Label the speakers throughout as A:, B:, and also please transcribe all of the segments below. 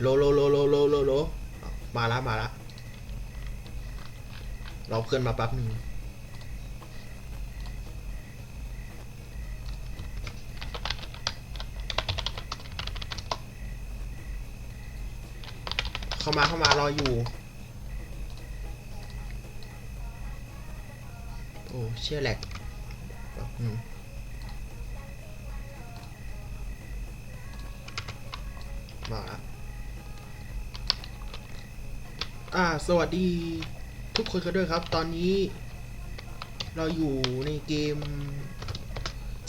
A: โลโลโลโลโลโลโลมาละมาละเราเพื่อนมาแป๊บหนึ่งเข้ามาเข้ามารออยู่โอ้เชี่ยแหลกแป๊บหนึ่งมาละ อ่าสวัสดีทุกคนกันด้วยครับ ตอนนี้เราอยู่ในเกม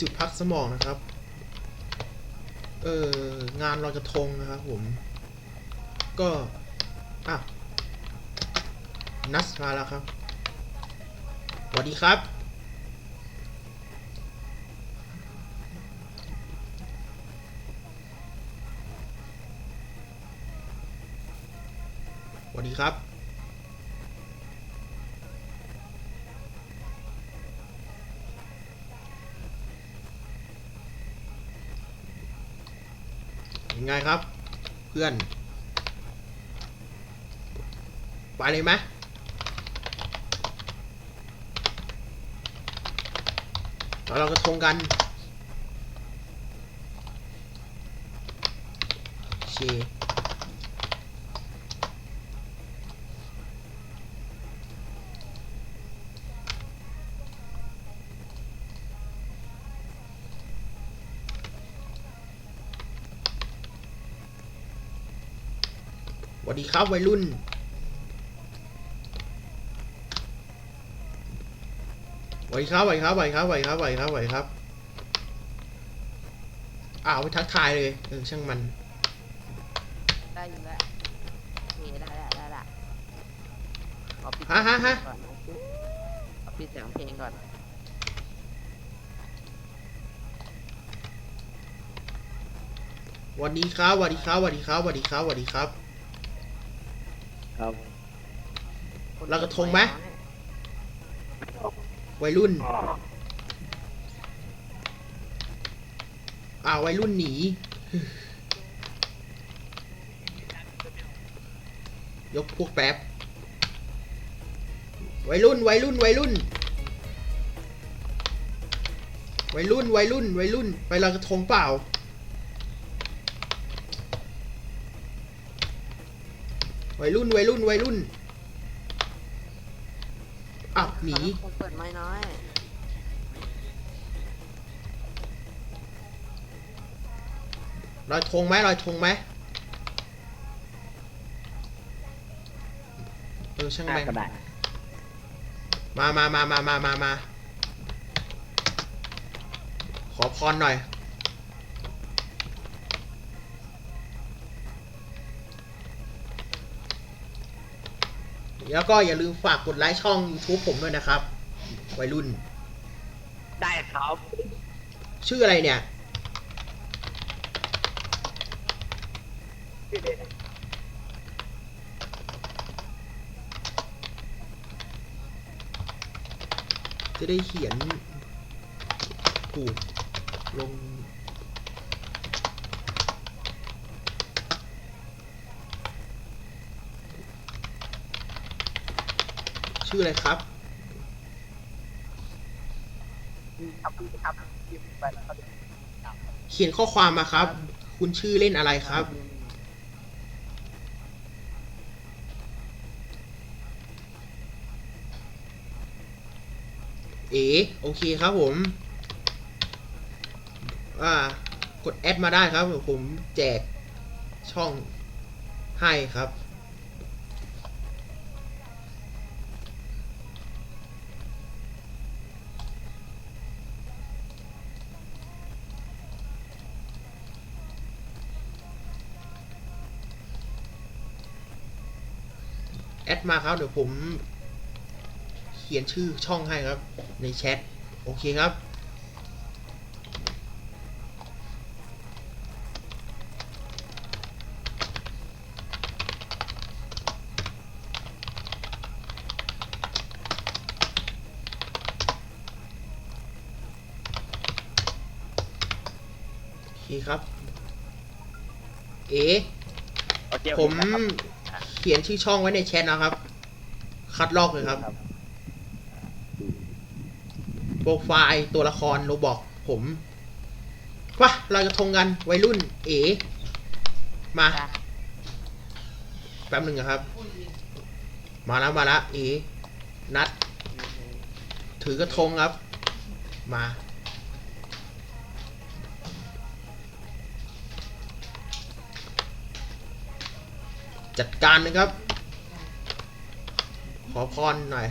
A: จุดพักสมองนะครับ เอองานเราจะทงนะครับผม ก็ อะ นัสมาแล้วครับสวัสดีครับ สวัสดีครับ ยังไงครับ เพื่อน ไปเลยไหมเราเรากระทงกันโอเค วัสดีครับวัยรุ่นสวัสดีครับสวัสดีครับสวัสดีครับสวัสดีครับสวัสดีครับสวัสดีครับ อ้าวไปทักทายเลยเออช่างมัน
B: ได้อยู่แล้วโอเคได้ได้ได้ละเอาปิด
A: ฮะฮะฮะ
B: ก่อนเอาปิดเสียงเพลงก่อน
A: สวัสดีครับสวัสดีครับสวัสดีครับสวัสดีครับสวัสดีครับ
C: ครับ
A: เรากระทงไหมวัยรุ่นอ่าวัยรุ่นหนียกพวกแป๊บวัยรุ่นวัยรุ่นวัยรุ่นวัยรุ่นวัยรุ่นวัยรุ่น ไปลอยกระทงเปล่า วัยรุ่นวัยรุ่นวัยรุ่นอ้าวหนี
B: คนเปิดไม้น้อย
A: ลอยธงไหมลอยธงไหมเออช่าง
C: อะ
A: แม่ง
C: ก็ได้
A: มามามามามามามาขอพรหน่อย แล้วก็อย่าลืมฝากกดไลค์ช่อง YouTube ผมด้วยนะครับ วัยรุ่น
C: ได้ครับ
A: ชื่ออะไรเนี่ยจะได้เขียนถูกลง ชื่ออะไรครับ
C: ครับครับพิมพ์ไปแล้วก็
A: เขียนข้อความมาครับ คุณชื่อเล่นอะไรครับ เอ๋โอเคครับผม อ่า กดแอดมาได้ครับ ผมแจกช่องให้ครับ ดมาครับ เดี๋ยวผมเขียนชื่อช่องให้ครับ ในแชท โอเคครับ โอเคครับแอเอ๋
C: โอเค
A: ผ
C: โอ
A: ม
C: เคนะครับ
A: เขียนชื่อช่องไว้ในแชทนะครับ คัดลอกเลยครับ โปรไฟล์ตัวละครโรบอกผมวะลอยกระทงกันวัยรุ่น เอ๋มา
B: จ้ะ
A: แป๊บหนึ่งนะครับ มาแล้วมาแล้วเอ๋นัด ถือกระทงครับ มา จัดการนะครับ ขอพรหน่อย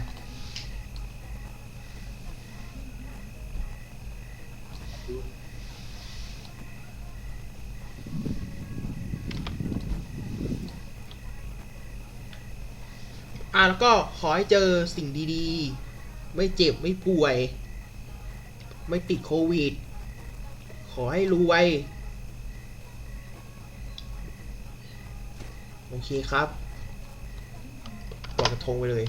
A: อะแล้วก็ขอให้เจอสิ่งดีๆ ไม่เจ็บไม่ป่วย ไม่ติดโควิด ขอให้รวย โอเคครับปล่อยกระทงไปเลย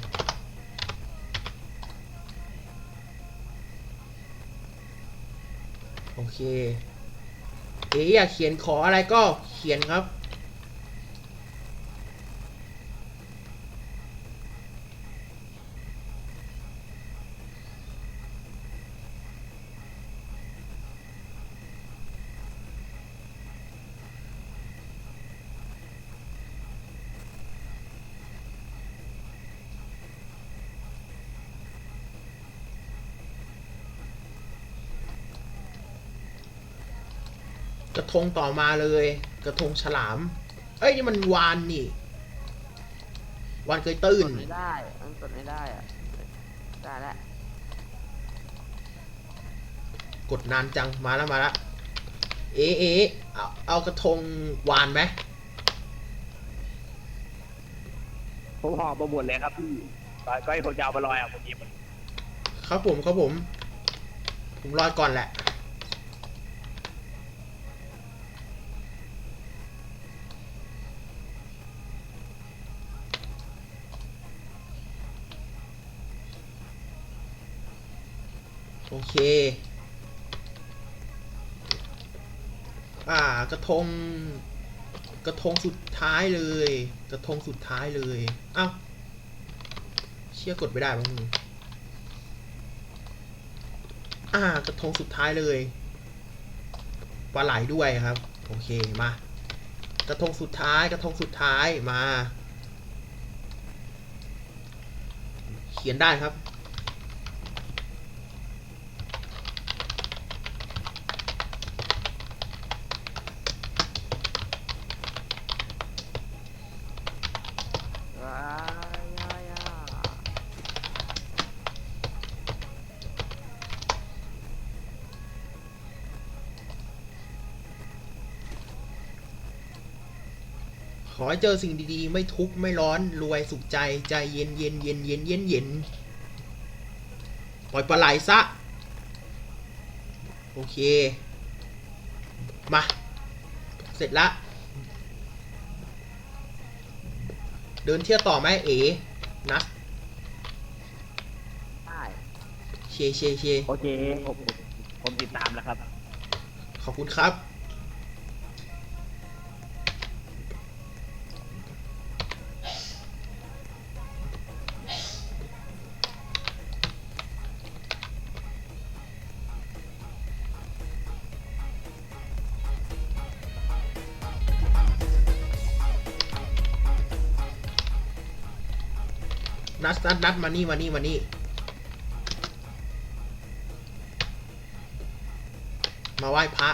A: โอเคเอ๊ะอยากเขียนขออะไรก็เขียนครับ กระทงต่อมาเลย กระทงฉลาม เอ้ยนี่มันวานนี่ วานเคยตื้
B: ก
A: น
B: ดไม่ได้ มันกดไม่ได้อะได้แล้ว
A: กดนานจังมาแล้วมาแล้วเอ๊ะเอ๊ะเอาเอากระทงวานไหม
C: ผมห่อมาหมดเลยครับพี่ก็ให้ผมจะเอามาลอยอะผมหยิบมัน
A: ครับผมครับผม ผมรอก่อนแหละ โอเค อ่ากระทง กระทงสุดท้ายเลย กระทงสุดท้ายเลย เอ้า เชี่ยกดไม่ได้บ้างมึงอ่ากระทงสุดท้ายเลยปลาไหลด้วยครับ โอเคมากระทงสุดท้ายกระทงสุดท้ายมา เขียนได้ครับ อให้เจอสิ่งดีๆ ไม่ทุกข์ไม่ร้อนรวยสุขใจใจเย็นเย็นเย็นเย็นเย็นเย็นปล่อยปลาไหลซะ โอเค มา เสร็จละ เดินเที่ยวต่อไหมเอ๋นัด
B: ได้
A: เชเชเช
C: โอเคผมผมติดตามแล้วครับ
A: ขอบคุณครับ นัดนัดนัดมานี่มานี่มานี่มาไหว้พระ